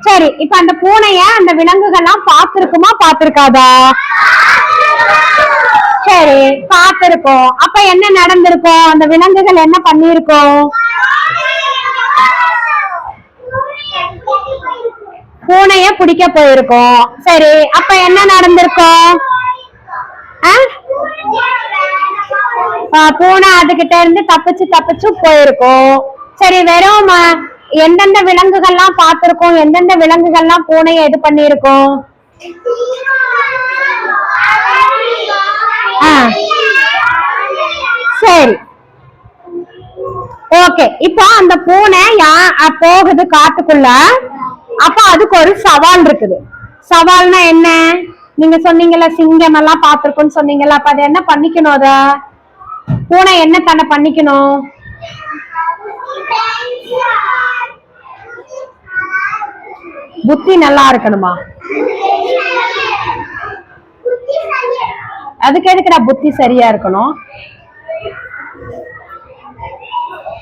சரி இப்ப அந்த பூனைய அந்த விலங்குகள்லாம் பார்த்திருக்குமா? பார்த்திருக்காதா? சரி பார்த்திருக்கோம். அப்ப என்ன நடந்திருக்கும் அந்த விலங்குகள் என்ன பண்ணிருக்கோம் பூனைய பிடிக்க போயிருக்கோம். சரி அப்ப என்ன நடந்திருக்கும் ஆ? பூனை அதுகிட்ட இருந்து தப்பிச்சு தப்பிச்சு போயிருக்கோம். சரி வெறும் எந்தெந்த விலங்குகள்லாம் பார்த்திருக்கோம்? எந்தெந்த விலங்குகள்லாம் பூனைய இது பண்ணிருக்கோம் சரி. ஓகே. இப்போ அந்த பூனை யா போகுது காட்டுக்குள்ள. அப்ப அதுக்கு ஒரு சவால் இருக்குது. சவால்னா என்ன? நீங்க சொன்னீங்கல்ல சிங்கம் எல்லாம் பார்த்திருக்குன்னு சொன்னீங்கல்ல அப்ப அது என்ன பண்ணிக்கணும் அத? பூனை என்ன தன்னை பண்ணிக்கணும்? புத்தி நல்லா இருக்கணுமா? அதுக்கு எதுக்குடா புத்தி சரியா இருக்கணும்?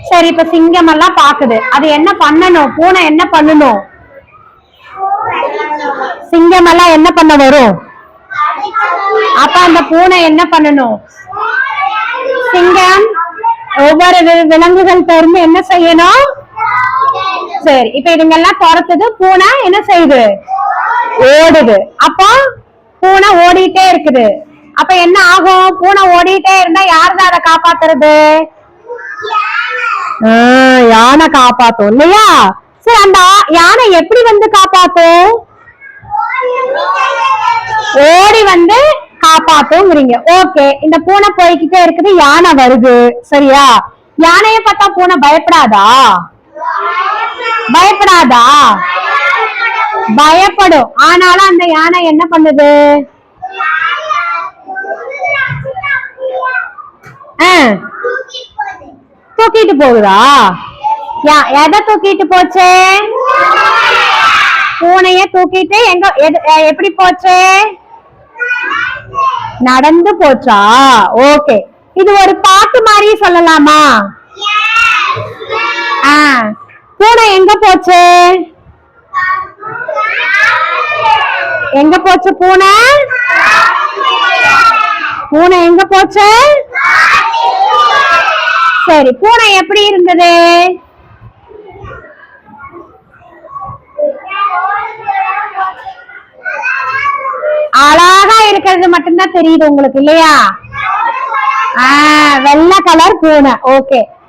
சரி இப்ப சிங்கம் எல்லாம் பாக்குது. அது என்ன பண்ணணும்? பூனை என்ன பண்ணணும் சிங்கம் எல்லாம் என்ன பண்ண வரும்? அப்ப அந்த பூனை என்ன பண்ணணும்? சிங்கம் ஒவ்வொரு விலங்குகள் இருந்து என்ன செய்யணும்? சரி இப்ப இதுங்கெல்லாம் துரத்துது பூனை என்ன செய்யுது? ஓடுது. அப்போ பூனை ஓடிட்டே இருக்குது. அப்ப என்ன ஆகும்? பூனை ஓடிட்டே இருந்தா யாருதான் அதை காப்பாத்துறது? ஆ, யானை காப்பாத்தும் இல்லையா? சரி அந்த யானை எப்படி வந்து காப்பாத்தும்? ஓடி வந்து காப்பாத்துங்கிறீங்க ஓகே இந்த பூனை போய்கிட்டே இருக்குது யானை வருது. சரியா? யானைய பார்த்தா பூனை பயப்படாதா? பயப்படாதா? பயப்படும். ஆனாலும் அந்த யானை என்ன பண்ணுது? ஆ, தூக்கிட்டு போகுதா? யா- எதை தூக்கிட்டு போச்சு? பூனைய தூக்கிட்டு எங்க எது- எப்படி போச்சு? நடந்து போச்சா? ஓகே. இது ஒரு பாட்டு மாதிரி சொல்லலாமா? ஆ. பூனை எங்க போச்சு? எங்க போச்சு பூனை? பூனை எங்க போச்சு? சரி பூனை எப்படி இருந்தது? அழகா இருக்கிறது மட்டும்தான் தெரியுது உங்களுக்கு இல்லையா? ஆ வெள்ளை கலர் பூனை. ஓகே.